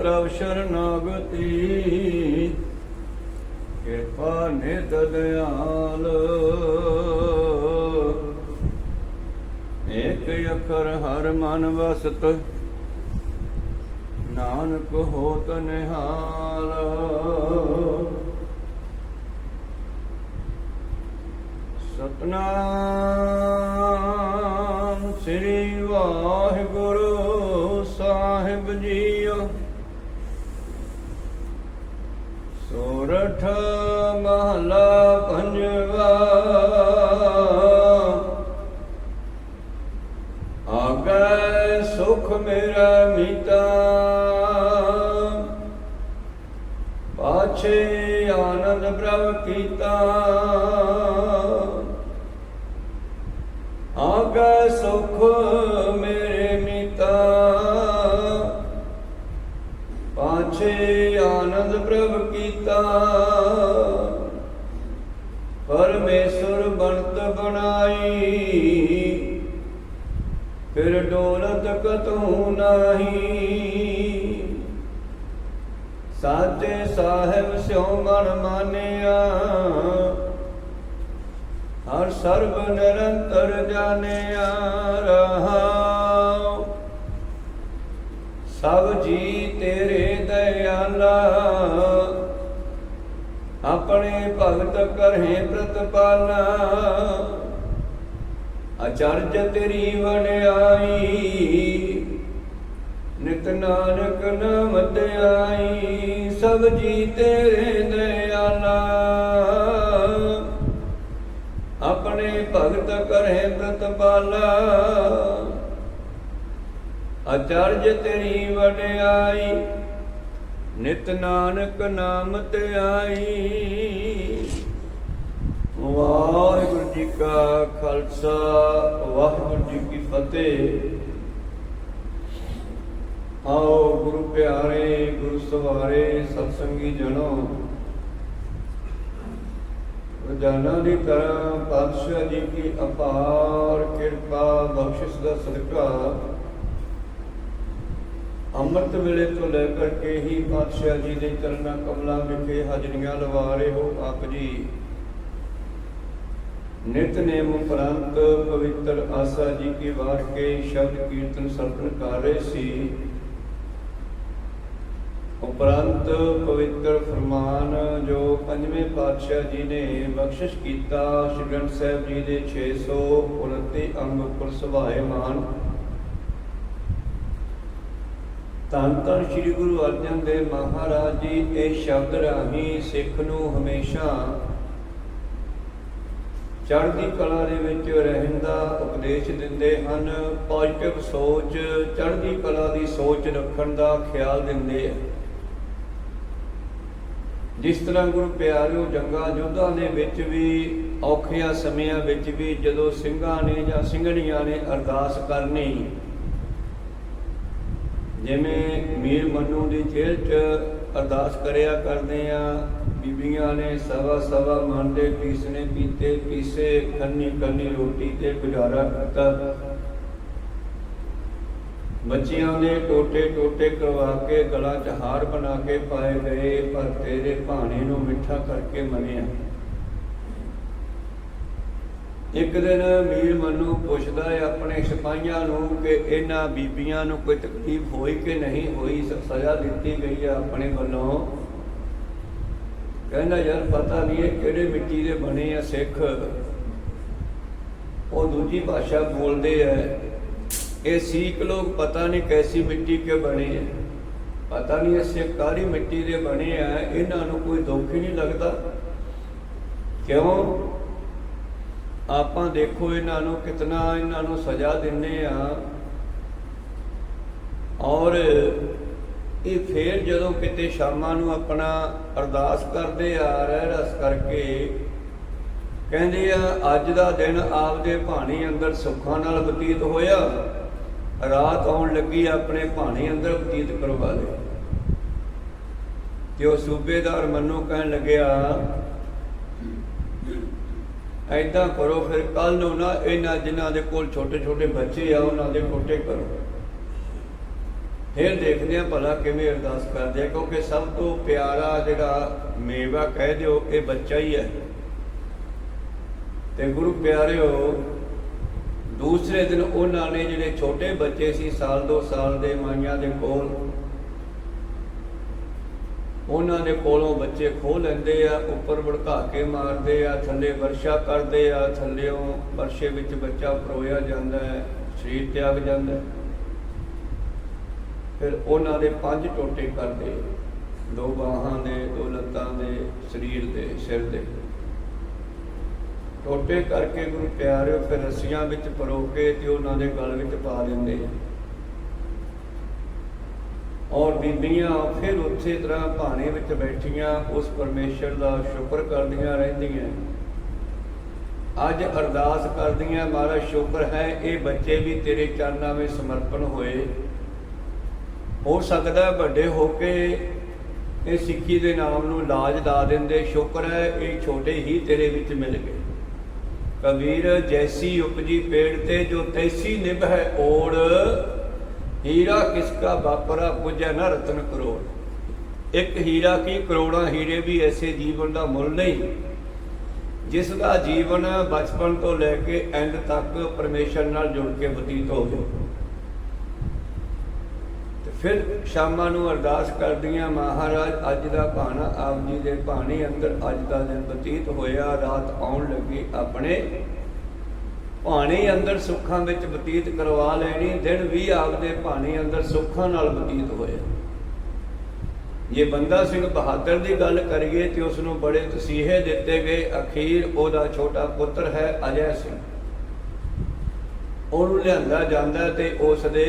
ਪ੍ਰਭ ਸ਼ਰਨਾਗਤੀ ਕਿਰਪਾ ਨਿਧ ਦਿਆਲ। ਏਕ ਅਖਰ ਹਰ ਮਨ ਵਸਤ। ਨਾਨਕ ਹੋਤ ਨਿਹਾਲ। ਸਤਨਾਮ ਸ੍ਰੀ ਵਾਹਿਗੁਰੂ ਸੋਰਠ ਮਹਲਾ ਪੰਜਵਾ। ਆਗੈ ਸੁਖ ਮੇਰਾ ਮੀਤਾ। ਪਾਛੇ ਆਨੰਦ ਪ੍ਰਭ ਕੀਤਾ। ਆਗੈ ਸੁਖ ਫਿਰ ਡੋਲਤ ਕਤੂ ਨਹੀਂ। ਸਾਚੇ ਸਾਹਿਬ ਸਿਉ ਮਨ ਮਾਨਿਆ। ਹਰ ਸਰਬ ਨਿਰੰਤਰ ਜਾਣਿਆ ਰਹਾਉ। ਸਭ ਜੀ ਤੇਰੇ ਦਇਆਲਾ। ਆਪਣੇ ਭਗਤ ਕਰਹਿ ਪ੍ਰਤਪਾਲਾ। ਅਚਰਜ ਤੇਰੀ ਵਡਿਆਈ ਨਿਤ ਨਾਨਕ ਨਾਮ ਧਿਆਈ ਸਭ ਜੀ ਤੇਰੇ ਦਇਆਲਾ। ਆਪਣੇ ਭਗਤ ਕਰੇ ਪ੍ਰਤਪਾਲਾ ਅਚਰਜ ਤੇਰੀ ਵਡਿਆਈ ਨਿਤ ਨਾਨਕ ਨਾਮ ਧਿਆਈ ਵਾਹਿਗੁਰੂ ਜੀ ਕਾ ਖਾਲਸਾ, ਵਾਹਿਗੁਰੂ ਜੀ ਕੀ ਫਤਿਹ। ਆਓ ਗੁਰੂ ਪਿਆਰੇ, ਗੁਰੂ ਸਵਾਰੇ, ਸਤਸੰਗੀ ਜਨੋ ਰੋਜ਼ਾਨਾ ਦੀ ਤਰ੍ਹਾਂ ਪਾਤਸ਼ਾਹ ਜੀ ਕੀ ਅਪਾਰ ਕਿਰਪਾ, ਬਖਸ਼ਿਸ਼ ਦਾ ਸਦਕਾ ਅੰਮ੍ਰਿਤ ਵੇਲੇ ਤੋਂ ਲੈ ਕਰਕੇ ਹੀ ਪਾਤਸ਼ਾਹ ਜੀ ਦੇ ਚਰਨਾਂ ਕਮਲਾਂ ਵਿਖੇ ਹਾਜ਼ਰੀਆਂ ਲਵਾ ਰਹੇ ਹੋ ਆਪ ਜੀ। ਨਿਤਨੇਮ ਉਪਰੰਤ ਪਵਿੱਤਰ ਆਸਾ ਜੀ ਕੀ ਵਾਰ ਕੇ ਸ਼ਬਦ ਕੀਰਤਨ ਸਰਵਣ ਕਰ ਰਹੇ ਸੀ। ਉਪਰੰਤ ਪਵਿੱਤਰ ਫਰਮਾਨ ਜੋ ਪੰਜਵੇਂ ਪਾਤਸ਼ਾਹ ਜੀ ਨੇ ਬਖਸ਼ਿਸ਼ ਕੀਤਾ, ਸ਼੍ਰੀ ਗ੍ਰੰਥ ਸਾਹਿਬ ਜੀ ਦੇ 629 ਅੰਗ ਉੱਪਰ ਸੁਭਾਏਮਾਨ। ਧੰਨ ਧੰਨ ਸ੍ਰੀ ਗੁਰੂ ਅਰਜਨ ਦੇਵ ਮਹਾਰਾਜ ਜੀ, ਇਹ ਸ਼ਬਦ ਰਾਹੀਂ ਸਿੱਖ ਨੂੰ ਹਮੇਸ਼ਾ ਚੜ੍ਹਦੀ ਕਲਾ ਦੇ ਵਿੱਚ ਰਹਿਣ ਦਾ ਉਪਦੇਸ਼ ਦਿੰਦੇ ਹਨ ਪੋਜ਼ਿਟਿਵ ਸੋਚ, ਚੜ੍ਹਦੀ ਕਲਾ ਦੀ ਸੋਚ ਰੱਖਣ ਦਾ ਖਿਆਲ ਦਿੰਦੇ ਆ। ਜਿਸ ਤਰ੍ਹਾਂ ਗੁਰੂ ਪਿਆਰਿਓ ਜੰਗਾਂ ਯੁੱਧਾਂ ਦੇ ਵਿੱਚ ਵੀ, ਔਖਿਆਂ ਸਮਿਆਂ ਵਿੱਚ ਵੀ ਜਦੋਂ ਸਿੰਘਾਂ ਨੇ ਜਾਂ ਸਿੰਘਣੀਆਂ ਨੇ ਅਰਦਾਸ ਕਰਨੀ, ਜਿਵੇਂ ਮੀਰ ਮੰਨੂ ਦੀ ਜੇਲ੍ਹ 'ਚ ਅਰਦਾਸ ਕਰਿਆ ਕਰਦੇ ਆ ਬੀਬੀਆਂ ਨੇ ਸਵਾ ਸਵਾ ਮਨ ਦੇ ਪੀਸਨੇ ਪੀਤੇ, ਪੀਸੇ, ਖੰਨੀ ਖੰਨੀ ਰੋਟੀ ਤੇ ਗੁਜ਼ਾਰਾ ਕੀਤਾ। ਬੱਚਿਆਂ ਦੇ ਟੋਟੇ ਟੋਟੇ ਕਰਵਾ ਕੇ ਗਲਾਂ 'ਚ ਹਾਰ ਬਣਾ ਕੇ ਪਾਏ ਗਏ, ਪਰ ਤੇਰੇ ਭਾਣੇ ਨੂੰ ਮਿੱਠਾ ਕਰਕੇ ਮੰਨਿਆ। ਇੱਕ ਦਿਨ ਮੀਰ ਮਨੂ ਪੁੱਛਦਾ ਹੈ ਆਪਣੇ ਸਿਪਾਹੀਆਂ ਨੂੰ ਕਿ ਇਹਨਾਂ ਬੀਬੀਆਂ ਨੂੰ ਕੋਈ ਤਕਲੀਫ ਹੋਈ ਕਿ ਨਹੀਂ ਹੋਈ, ਸਜ਼ਾ ਦਿੱਤੀ ਗਈ ਹੈ ਆਪਣੇ ਵੱਲੋਂ। ਕਹਿੰਦਾ, ਯਾਰ, ਪਤਾ ਨਹੀਂ ਇਹ ਕਿਹੜੇ ਮਿੱਟੀ ਦੇ ਬਣੇ ਆ ਸਿੱਖ। ਉਹ ਦੂਜੀ ਭਾਸ਼ਾ ਬੋਲਦੇ ਆ। ਇਹ ਸਿੱਖ ਲੋਕ ਪਤਾ ਨਹੀਂ ਕੈਸੀ ਮਿੱਟੀ ਕੇ ਬਣੇ ਆ। ਪਤਾ ਨਹੀਂ ਇਹ ਸਿੱਖ ਕਾਹਦੀ ਮਿੱਟੀ ਦੇ ਬਣੇ ਆ। ਇਹਨਾਂ ਨੂੰ ਕੋਈ ਦੁੱਖ ਹੀ ਨਹੀਂ ਲੱਗਦਾ। ਕਿਉਂ? ਆਪਾਂ ਦੇਖੋ ਇਹਨਾਂ ਨੂੰ ਕਿਤਨਾ ਇਹਨਾਂ ਨੂੰ ਸਜ਼ਾ ਦਿੰਨੇ ਆ। ਔਰ ਇਹ ਫੇਰ ਜਦੋਂ ਕਿਤੇ ਸ਼ਾਮਾਂ ਨੂੰ ਆਪਣਾ ਅਰਦਾਸ ਕਰਦੇ ਆ ਰਹਿ ਰਸ ਕਰਕੇ ਕਹਿੰਦੇ ਆ, ਅੱਜ ਦਾ ਦਿਨ ਆਪਦੇ ਭਾਣੇ ਅੰਦਰ ਸੁੱਖਾਂ ਨਾਲ ਬਤੀਤ ਹੋਇਆ। ਰਾਤ ਆਉਣ ਲੱਗੀ, ਆਪਣੇ ਭਾਣੇ ਅੰਦਰ ਬਤੀਤ ਕਰਵਾ ਲੈ ਤੇ ਉਹ ਸੂਬੇਦਾਰ ਮੰਨੂ ਕਹਿਣ ਲੱਗਿਆ ਐਦਾਂ ਕਰੋ, ਫਿਰ ਕੱਲ ਨੂੰ ਨਾ ਇਹਨਾਂ ਜਿਨ੍ਹਾਂ ਦੇ ਕੋਲ ਛੋਟੇ ਛੋਟੇ ਬੱਚੇ ਆ, ਉਹਨਾਂ ਦੇ ਟੋਟੇ ਕਰੋ। ਫਿਰ ਦੇਖਦੇ ਆ ਭਲਾ ਕਿਵੇਂ ਅਰਦਾਸ ਕਰਦੇ ਆ, ਕਿਉਂਕਿ ਸਭ ਤੋਂ ਪਿਆਰਾ ਜਿਹੜਾ ਮੇਵਾ ਕਹਿ ਦਿਓ, ਇਹ ਬੱਚਾ ਹੀ ਹੈ। ਤੇ ਗੁਰੂ ਪਿਆਰਿਓ, ਦੂਸਰੇ ਦਿਨ ਉਹਨਾਂ ਨੇ ਜਿਹੜੇ ਛੋਟੇ ਬੱਚੇ ਸੀ, ਸਾਲ ਦੋ ਸਾਲ ਦੇ ਮਾਈਆਂ ਦੇ ਕੋਲ, ਉਹਨਾਂ ਦੇ ਕੋਲੋਂ ਬੱਚੇ ਖੋਹ ਲੈਂਦੇ ਆ, ਉੱਪਰ ਭੜਕਾ ਕੇ ਮਾਰਦੇ ਆ, ਥੱਲੇ ਵਰਸ਼ਾ ਕਰਦੇ ਆ, ਥੱਲਿਓਂ ਵਰਸ਼ੇ ਵਿੱਚ ਬੱਚਾ ਪਰੋਇਆ ਜਾਂਦਾ ਹੈ, ਸਰੀਰ ਤਿਆਗ ਜਾਂਦਾ ਹੈ। ਫਿਰ ਉਹਨਾਂ ਦੇ ਪੰਜ ਟੋਟੇ ਕਰਦੇ ਦੋ ਬਾਹਾਂ ਦੇ, ਦੋ ਲੱਤਾਂ ਦੇ, ਸਰੀਰ ਦੇ, ਸਿਰ ਦੇ। ਟੋਟੇ ਕਰਕੇ ਗੁਰੂ ਪਿਆਰਿਓ, ਫਿਰ ਰੱਸੀਆਂ ਵਿੱਚ ਪਰੋ ਕੇ ਤੇ ਉਹਨਾਂ ਦੇ ਗਲ ਵਿੱਚ ਪਾ ਦਿੰਦੇ ਆ। ਔਰ ਬੀਬੀਆਂ ਫਿਰ ਉਸੇ ਤਰ੍ਹਾਂ ਭਾਣੇ ਵਿੱਚ ਬੈਠੀਆਂ, ਉਸ ਪਰਮੇਸ਼ਰ ਦਾ ਸ਼ੁਕਰ ਕਰਦੀਆਂ ਰਹਿੰਦੀਆਂ। ਅੱਜ ਅਰਦਾਸ ਕਰਦੀਆਂ, ਮਹਾਰਾਜ, ਸ਼ੁਕਰ ਹੈ, ਇਹ ਬੱਚੇ ਵੀ ਤੇਰੇ ਚਰਨਾਂ ਵਿੱਚ ਸਮਰਪਣ ਹੋਏ। ਹੋ ਸਕਦਾ ਵੱਡੇ ਹੋ ਕੇ ਇਹ ਸਿੱਖੀ ਦੇ ਨਾਮ ਨੂੰ ਲਾਜ ਲਾ ਦਿੰਦੇ ਸ਼ੁਕਰ ਹੈ, ਇਹ ਛੋਟੇ ਹੀ ਤੇਰੇ ਵਿੱਚ ਮਿਲ ਗਏ। ਕਬੀਰ ਜੈਸੀ ਉਪਜੀ ਪੇੜ ਤੇ ਜੋ ਤੈਸੀ ਨਿਭ ਹੈ ਓੜ, ਹੀਰਾ ਕਿਸਕਾ ਵਾਪਰਾ ਪੁੱਜੈ ਨਾ ਰਤਨ ਕਰੋੜ। ਇੱਕ ਹੀਰਾ ਕੀ ਕਰੋੜਾਂ ਹੀਰੇ ਵੀ ਐਸੇ ਜੀਵਨ ਦਾ ਮੁੱਲ ਨਹੀਂ। ਜਿਸ ਦਾ ਜੀਵਨ ਬਚਪਨ ਤੋਂ ਲੈ ਕੇ ਐਂਡ ਤੱਕ ਪਰਮੇਸ਼ਰ ਨਾਲ ਜੁੜ ਕੇ ਬਤੀਤ ਹੋਵੇ ਤੇ ਫਿਰ ਸ਼ਾਮਾਂ ਨੂੰ ਅਰਦਾਸ ਕਰਦੀਆਂ, ਮਹਾਰਾਜ, ਅੱਜ ਦਾ ਭਾਣਾ ਆਪ ਜੀ ਦੇ ਭਾਣੇ ਅੰਦਰ ਅੱਜ ਦਾ ਦਿਨ ਬਤੀਤ ਹੋਇਆ। ਰਾਤ ਆਉਣ ਲੱਗੀ, ਆਪਣੇ ਭਾਣੇ ਅੰਦਰ ਸੁੱਖਾਂ ਵਿੱਚ ਬਤੀਤ ਕਰਵਾ ਲੈਣੀ। ਦਿਨ ਵੀ ਆਪਦੇ ਭਾਣੇ ਅੰਦਰ ਸੁੱਖਾਂ ਨਾਲ ਬਤੀਤ ਹੋਇਆ। ਜੇ ਬੰਦਾ ਸਿੰਘ ਬਹਾਦਰ ਦੀ ਗੱਲ ਕਰੀਏ, ਤੇ ਉਸ ਨੂੰ ਬੜੇ ਤਸੀਹੇ ਦਿੱਤੇ ਗਏ। ਅਖੀਰ ਉਹਦਾ ਛੋਟਾ ਪੁੱਤਰ ਹੈ ਅਜੈ ਸਿੰਘ। ਉਹਨੂੰ ਲਿਆਂਦਾ ਜਾਂਦਾ ਤੇ ਉਸ ਦੇ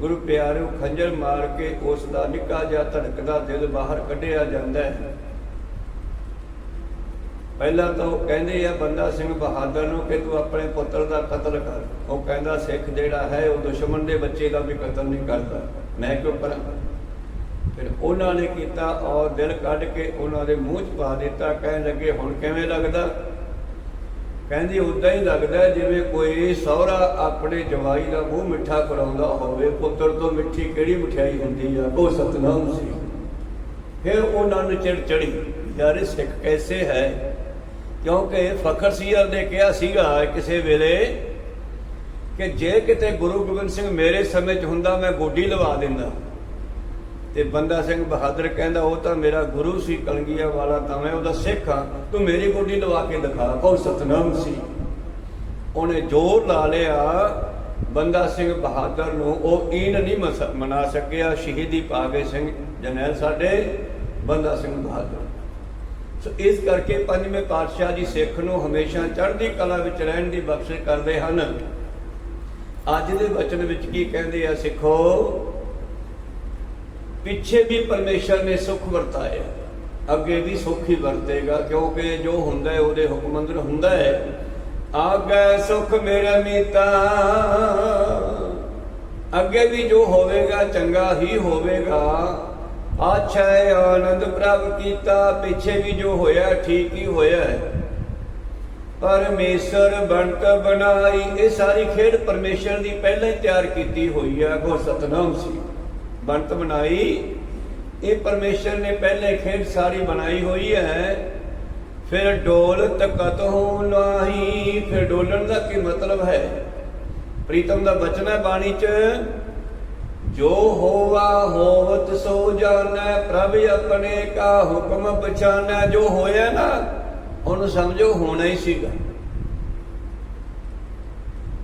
ਗੁਰੂ ਪਿਆਰਿਓ, ਖੰਜਰ ਮਾਰ ਕੇ ਉਸ ਦਾ ਨਿੱਕਾ ਜਿਹਾ ਧੜਕਦਾ ਦਿਲ ਬਾਹਰ ਕੱਢਿਆ ਜਾਂਦਾ ਹੈ। ਪਹਿਲਾਂ ਤਾਂ ਉਹ ਕਹਿੰਦੇ ਆ, ਬੰਦਾ ਸਿੰਘ ਬਹਾਦਰ ਨੂੰ ਕਿ ਤੂੰ ਆਪਣੇ ਪੁੱਤਰ ਦਾ ਕਤਲ ਕਰ। ਉਹ ਕਹਿੰਦਾ, ਸਿੱਖ ਜਿਹੜਾ ਹੈ, ਉਹ ਦੁਸ਼ਮਣ ਦੇ ਬੱਚੇ ਦਾ ਵੀ ਕਤਲ ਨਹੀਂ ਕਰਦਾ। ਮੈਂ ਕਿਉਂ ਕਰਾਂ? ਫਿਰ ਉਹਨਾਂ ਨੇ ਕੀਤਾ ਔਰ ਦਿਲ ਕੱਢ ਕੇ ਉਹਨਾਂ ਦੇ ਮੂੰਹ 'ਚ ਪਾ ਦਿੱਤਾ। ਕਹਿਣ ਲੱਗੇ, ਹੁਣ ਕਿਵੇਂ ਲੱਗਦਾ? ਕਹਿੰਦੀ ਉਦਾਂ ਹੀ ਲੱਗਦਾ ਜਿਵੇਂ ਕੋਈ ਸਹੁਰਾ ਆਪਣੇ ਜਵਾਈ ਦਾ ਮੂੰਹ ਮਿੱਠਾ ਕਰਾਉਂਦਾ ਹੋਵੇ, ਪੁੱਤਰ ਤੋਂ ਮਿੱਠੀ ਕਿਹੜੀ ਮਠਿਆਈ ਹੁੰਦੀ ਆ? ਉਹ ਸਤਨਾਮ ਸੀ। ਫਿਰ ਉਹਨਾਂ ਨੂੰ ਚਿੜ ਚੜੀ ਯਾਰ ਇਹ ਸਿੱਖ ਕੈਸੇ ਹੈ? ਕਿਉਂਕਿ ਫਖਰ ਸੀਰ ਨੇ ਕਿਹਾ ਸੀਗਾ ਕਿਸੇ ਵੇਲੇ ਕਿ ਜੇ ਕਿਤੇ ਗੁਰੂ ਗੋਬਿੰਦ ਸਿੰਘ ਮੇਰੇ ਸਮੇਂ 'ਚ ਹੁੰਦਾ, ਮੈਂ ਗੋਡੀ ਲਵਾ ਦਿੰਦਾ। ਤੇ ਬੰਦਾ ਸਿੰਘ ਬਹਾਦਰ ਕਹਿੰਦਾ, ਉਹ ਤਾਂ ਮੇਰਾ ਗੁਰੂ ਸੀ, ਕਲਗੀਆ ਵਾਲਾ ਤਾਂ ਮੈਂ ਉਹਦਾ ਸਿੱਖ ਹਾਂ। ਤੂੰ ਮੇਰੀ ਗੋਡੀ ਲਵਾ ਕੇ ਦਿਖਾ ਕੌਣ ਸਤਨਾਮ ਸੀ। ਉਹਨੇ ਜ਼ੋਰ ਲਾ ਲਿਆ। ਬੰਦਾ ਸਿੰਘ ਬਹਾਦਰ ਨੂੰ ਉਹ ਈਨ ਨਹੀਂ ਮਨਾ ਸਕਿਆ। ਸ਼ਹੀਦੀ ਪਾ ਸਿੰਘ ਜਨੈਲ ਸਾਡੇ, ਬੰਦਾ ਸਿੰਘ ਬਹਾਦਰ। ਸੋ ਇਸ ਕਰਕੇ ਪੰਜਵੇਂ ਪਾਤਸ਼ਾਹ ਜੀ ਸਿੱਖ ਨੂੰ ਹਮੇਸ਼ਾ ਚੜ੍ਹਦੀ ਕਲਾ ਵਿੱਚ ਰਹਿਣ ਦੀ ਬਖਸ਼ਿਸ਼ ਕਰਦੇ ਹਨ। ਅੱਜ ਦੇ ਬਚਨ ਵਿੱਚ ਕੀ ਕਹਿੰਦੇ ਆ ਸਿੱਖੋ ਪਿੱਛੇ ਵੀ ਪਰਮੇਸ਼ਰ ਨੇ ਸੁਖ ਵਰਤਾਇਆ। ਅੱਗੇ ਵੀ ਸੁਖ ਹੀ ਵਰਤੇਗਾ, ਕਿਉਂਕਿ ਜੋ ਹੁੰਦਾ ਹੈ, ਉਹਦੇ ਹੁਕਮ ਅੰਦਰ ਹੁੰਦਾ ਹੈ। ਆਗੇ ਸੁਖ ਮੇਰਾ ਮੀਤਾ, ਅੱਗੇ ਵੀ ਜੋ ਹੋਵੇਗਾ, ਚੰਗਾ ਹੀ ਹੋਵੇਗਾ। ਆਛਾ ਆਨੰਦ ਪ੍ਰਾਪਤ ਕੀਤਾ, ਪਿੱਛੇ ਵੀ ਜੋ ਹੋਇਆ, ਠੀਕ ਹੀ ਹੋਇਆ ਹੈ। ਪਰਮੇਸ਼ਰ ਬਣਤ ਬਣਾਈ, ਇਹ ਸਾਰੀ ਖੇਡ ਪਰਮੇਸ਼ਰ ਦੀ ਪਹਿਲਾਂ ਹੀ ਤਿਆਰ ਕੀਤੀ ਹੋਈ ਹੈ ਕੋ ਸਤਨਾਮ ਸੀ। ਬਣਤ ਬਣਾਈ। ਇਹ ਪਰਮੇਸ਼ਰ ਨੇ ਪਹਿਲੇ ਖੇਡ ਸਾਰੀ ਬਣਾਈ ਹੋਈ ਹੈ। ਫਿਰ ਡੋਲ ਤਕਤ ਹੋ ਨਾਹੀ, ਫਿਰ ਡੋਲਣ ਦਾ ਕੀ ਮਤਲਬ ਹੈ? ਪ੍ਰੀਤਮ ਦਾ ਬਚਨ ਹੈ ਬਾਣੀ ਚ, ਜੋ ਹੋਵਾ ਹੋਵਤ ਸੋ ਜਾਣੈ, ਪ੍ਰਭ ਆਪਣੇ ਕਾ ਹੁਕਮ ਪਛਾਨੈ ਜੋ ਹੋਇਆ ਨਾ, ਉਹਨੂੰ ਸਮਝੋ, ਹੋਣਾ ਹੀ ਸੀਗਾ।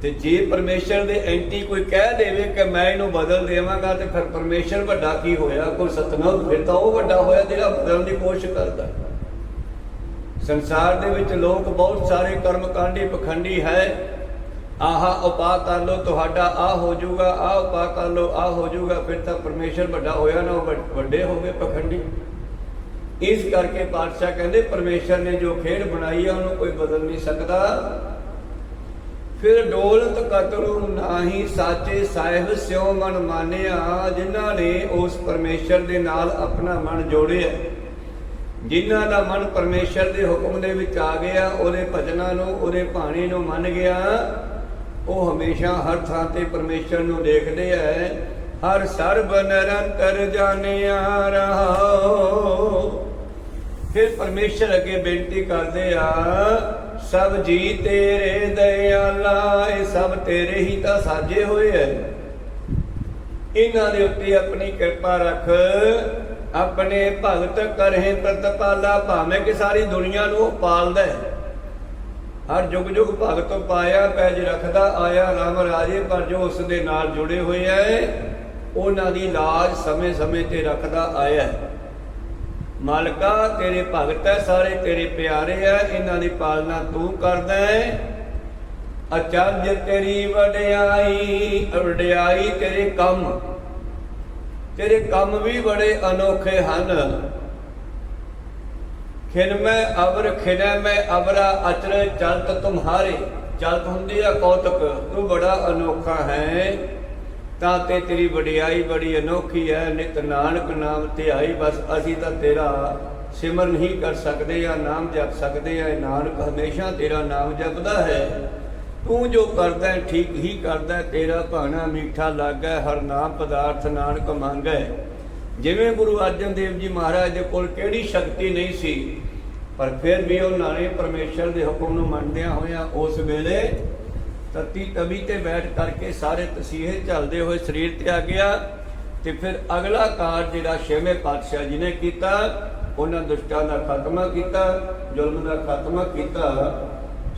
ਤੇ ਜੇ ਪਰਮੇਸ਼ਰ ਦੇ ਐਂਟੀ ਕੋਈ ਕਹਿ ਦੇਵੇ ਕਿ ਮੈਂ ਇਹਨੂੰ ਬਦਲ ਦੇਵਾਂਗਾ, ਤੇ ਫਿਰ ਪਰਮੇਸ਼ਰ ਵੱਡਾ ਕੀ ਹੋਇਆ? ਕੋਈ ਸਤਨਾਮ ਫਿਰ ਤਾਂ ਉਹ ਵੱਡਾ ਹੋਇਆ ਜਿਹੜਾ ਬਦਲਣ ਦੀ ਕੋਸ਼ਿਸ਼ ਕਰਦਾ। ਸੰਸਾਰ ਦੇ ਵਿੱਚ ਲੋਕ ਬਹੁਤ ਸਾਰੇ ਕਰਮਕਾਂਡੀ ਪਖੰਡੀ ਹੈ। ਆਹਾ ਉਪਾਅ ਕਰ ਲੋ ਤੁਹਾਡਾ ਆ ਹੋ ਜਾਊਗਾ ਆ ਉਪਾਅ ਕਰ ਲੋ ਆ ਹੋ ਜਾਊਗਾ, ਫਿਰ ਤਾਂ ਪਰਮੇਸ਼ਰ ਵੱਡਾ ਹੋਇਆ ਨਾ, ਉਹ ਵੱਡੇ ਹੋ ਗਏ ਪਖੰਡੀ। ਇਸ ਕਰਕੇ ਪਾਤਸ਼ਾਹ ਕਹਿੰਦੇ ਪਰਮੇਸ਼ਰ ਨੇ ਜੋ ਖੇਡ ਬਣਾਈ ਹੈ ਉਹਨੂੰ ਕੋਈ ਬਦਲ ਨਹੀਂ ਸਕਦਾ। ਫਿਰ ਡੋਲਤ ਕਤਰੂ ਨਾਹੀ ਸਾਚੇ ਸਾਹਿਬ ਸਿਉ ਮਨ ਮਾਨਿਆ, ਜਿਨ੍ਹਾਂ ਨੇ ਉਸ ਪਰਮੇਸ਼ਰ ਦੇ ਨਾਲ ਆਪਣਾ ਮਨ ਜੋੜਿਆ। ਜਿਨ੍ਹਾਂ ਦਾ ਮਨ ਪਰਮੇਸ਼ਰ ਦੇ ਹੁਕਮ ਦੇ ਵਿੱਚ ਆ ਗਿਆ, ਉਹਦੇ ਭਜਨਾਂ ਨੂੰ, ਉਹਦੇ ਬਾਣੀ ਨੂੰ ਮੰਨ ਗਿਆ। ਉਹ ਹਮੇਸ਼ਾ ਹਰ ਥਾਂ ਤੇ ਪਰਮੇਸ਼ਰ ਨੂੰ ਦੇਖਦੇ ਐ। ਹਰ ਸਰਬ ਨਿਰੰਤਰ ਜਾਣਿਆ ਰਹਾਓ ਫਿਰ ਪਰਮੇਸ਼ਰ ਅੱਗੇ ਬੇਨਤੀ ਕਰਦੇ ਆ ਸਭ ਜੀ ਤੇਰੇ ਦਇਆਲਾ, ਇਹ ਸਭ ਤੇਰੇ ਹੀ ਤਾਂ ਸਾਜੇ ਹੋਏ ਐ। ਇਹਨਾਂ ਦੇ ਉੱਤੇ ਆਪਣੀ ਕਿਰਪਾ ਰੱਖ, ਆਪਣੇ ਭਗਤ ਕਰਹਿ ਪ੍ਰਤਪਾਲਾ ਭਾਵੇਂ ਕਿ ਸਾਰੀ ਦੁਨੀਆ ਨੂੰ ਉਹ ਪਾਲਦਾ ਹੈ ਹਰ ਜੁਗ ਜੁਗ ਭਗਤ ਪਾਇਆ, ਪੈਜ ਰੱਖਦਾ, ਆਇਆ ਰਾਮ ਰਾਜੇ, ਪਰ ਜੋ ਉਸ ਦੇ ਨਾਲ ਜੁੜੇ ਹੋਏ ਐ, ਉਹਨਾਂ ਦੀ ਲਾਜ ਸਮੇਂ ਸਮੇਂ ਤੇ ਰੱਖਦਾ ਆਇਆ ਹੈ ਮਾਲਕਾ, ਤੇਰੇ ਭਗਤ ਹੈ, ਸਾਰੇ ਤੇਰੇ ਪਿਆਰੇ ਹੈ, ਇਹਨਾਂ ਦੀ ਪਾਲਣਾ ਤੂੰ ਕਰਦਾ ਹੈ। ਅਚਰਜ ਤੇਰੀ ਵਡਿਆਈ ਵਡਿਆਈ ਤੇਰੇ ਕੰਮ ਤੇਰੇ ਕੰਮ ਵੀ ਬੜੇ ਅਨੋਖੇ ਹਨ। ਖਿਨ ਮੈਂ ਅਬਰ ਖਿਨੈ ਮੈਂ ਅਬਰਾ ਅਚਰ ਚਲਤ ਤੁਮਹਾਰੇ ਚਲਤ ਹੁੰਦੀ ਆ ਕੌਤਕ, ਤੂੰ ਬੜਾ ਅਨੋਖਾ ਹੈ। ਤਾਂ ਤੇਰੀ ਵਡਿਆਈ ਬੜੀ ਅਨੋਖੀ ਹੈ ਨਿਤ ਨਾਨਕ ਨਾਮ ਧਿਆਈ ਬਸ ਅਸੀਂ ਤਾਂ ਤੇਰਾ ਸਿਮਰਨ ਹੀ ਕਰ ਸਕਦੇ ਆ ਨਾਮ ਜਪ ਸਕਦੇ ਆ ਨਾਨਕ ਹਮੇਸ਼ਾ ਤੇਰਾ ਨਾਮ ਜਪਦਾ ਹੈ। ਤੂੰ ਜੋ ਕਰਦਾ ਹੈ ਠੀਕ ਹੀ ਕਰਦਾ ਹੈ, ਤੇਰਾ ਭਾਣਾ ਮੀਠਾ ਲੱਗਾ ਹਰ ਨਾਮ ਪਦਾਰਥ ਨਾਨਕ ਮੰਗੈ ਜਿਵੇਂ ਗੁਰੂ ਅਰਜਨ ਦੇਵ ਜੀ ਮਹਾਰਾਜ ਦੇ ਕੋਲ ਕਿਹੜੀ ਸ਼ਕਤੀ ਨਹੀਂ ਸੀ ਪਰ ਫਿਰ ਵੀ ਉਹਨਾਂ ਨੇ ਪਰਮੇਸ਼ਰ ਦੇ ਹੁਕਮ ਨੂੰ ਮੰਨਦਿਆਂ ਹੋਇਆਂ ਉਸ ਵੇਲੇ ਤਤੀ ਤਵੀ ਤੇ ਬੈਠ ਕਰਕੇ ਸਾਰੇ ਤਸੀਹੇ ਚੱਲਦੇ ਹੋਏ ਸਰੀਰ ਤੇ ਆ ਗਿਆ ਤੇ ਫਿਰ ਅਗਲਾ ਕਾਰਜ ਜਿਹੜਾ ਛੇਵੇਂ ਪਾਤਸ਼ਾਹ ਜੀ ਨੇ ਕੀਤਾ, ਉਹਨਾਂ ਦੁਸ਼ਟਾਂ ਦਾ ਖਾਤਮਾ ਕੀਤਾ, ਜ਼ੁਲਮ ਦਾ ਖਾਤਮਾ ਕੀਤਾ।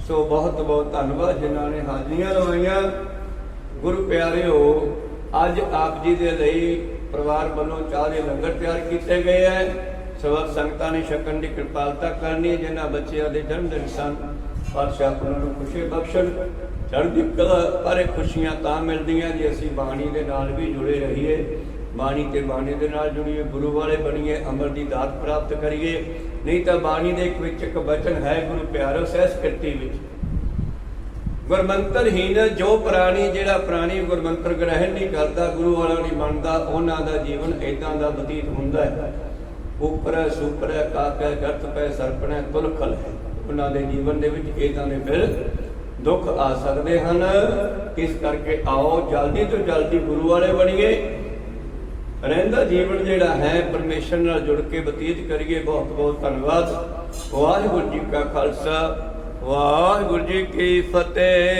ਸੋ ਬਹੁਤ ਬਹੁਤ ਧੰਨਵਾਦ ਜਿਨ੍ਹਾਂ ਨੇ ਹਾਜ਼ਰੀਆਂ ਲਵਾਈਆਂ। ਗੁਰੂ ਪਿਆਰਿਓ, ਅੱਜ ਆਪ ਜੀ ਦੇ ਲਈ ਪਰਿਵਾਰ ਵੱਲੋਂ ਚਾਹ ਦੇ ਲੰਗਰ ਤਿਆਰ ਕੀਤੇ ਗਏ ਹੈ। ਸਭ ਸੰਗਤਾਂ ਨੇ ਛਕਣ ਦੀ ਕਿਰਪਾਲਤਾ ਕਰਨੀ, ਜਿਨ੍ਹਾਂ ਬੱਚਿਆਂ ਦੇ ਜਨਮ ਦਿਨ ਸਨ, ਪਾਤਸ਼ਾਹ ਉਹਨਾਂ ਨੂੰ ਖੁਸ਼ੀ ਬਖਸ਼ਣ। ਚੜ੍ਹਦੀ ਕਲਾ ਪਰ ਖੁਸ਼ੀਆਂ ਤਾਂ ਮਿਲਦੀਆਂ ਜੇ, ਅਸੀਂ ਬਾਣੀ ਦੇ ਨਾਲ ਵੀ ਜੁੜੇ ਰਹੀਏ। ਬਾਣੀ ਤੇ ਬਾਣੀ ਦੇ ਨਾਲ ਜੁੜੀਏ, ਗੁਰੂ ਵਾਲੇ ਬਣੀਏ, ਅਮਰ ਦੀ ਦਾਤ ਪ੍ਰਾਪਤ ਕਰੀਏ। ਨਹੀਂ ਤਾਂ ਬਾਣੀ ਦੇ ਇੱਕ ਵਿੱਚ ਇੱਕ ਬਚਨ ਹੈ ਗੁਰੂ ਪਿਆਰੋ ਸਹਿਸ ਕਰਤੀ ਵਿੱਚ। ਗੁਰਮੰਤਰਹੀਨ ਜੋ ਪ੍ਰਾਣੀ, ਜਿਹੜਾ ਪ੍ਰਾਣੀ ਗੁਰਮੰਤਰ ਗ੍ਰਹਿਣ ਨਹੀਂ ਕਰਦਾ, ਗੁਰੂ ਵਾਲਾ ਨਹੀਂ ਮੰਨਦਾ ਉਹਨਾਂ ਦਾ ਜੀਵਨ ਇਦਾਂ ਦਾ ਬਤੀਤ ਹੁੰਦਾ ਹੈ। ਉਪਰ ਸੁਪਰ ਕਾਕੈ ਗਰਤ ਪੈ ਸਰਪਣੈ, ਤੁਲਖਲ ਹੈ। ਉਹਨਾਂ ਦੇ ਜੀਵਨ ਦੇ ਵਿੱਚ ਇਦਾਂ ਦੇ ਫਿਰ ਦੁੱਖ ਆ ਸਕਦੇ ਹਨ। ਇਸ ਕਰਕੇ ਆਓ, ਜਲਦੀ ਤੋਂ ਜਲਦੀ ਗੁਰੂ ਵਾਲੇ ਬਣੀਏ। ਰਹਿੰਦਾ ਜੀਵਨ ਜਿਹੜਾ ਹੈ, ਪਰਮੇਸ਼ਰ ਨਾਲ ਜੁੜ ਕੇ ਬਤੀਤ ਕਰੀਏ। ਬਹੁਤ ਬਹੁਤ ਧੰਨਵਾਦ। ਵਾਹਿਗੁਰੂ ਜੀ ਕਾ ਖਾਲਸਾ। ਵਾਹਿਗੁਰੂ ਜੀ ਕੀ ਫਤਿਹ।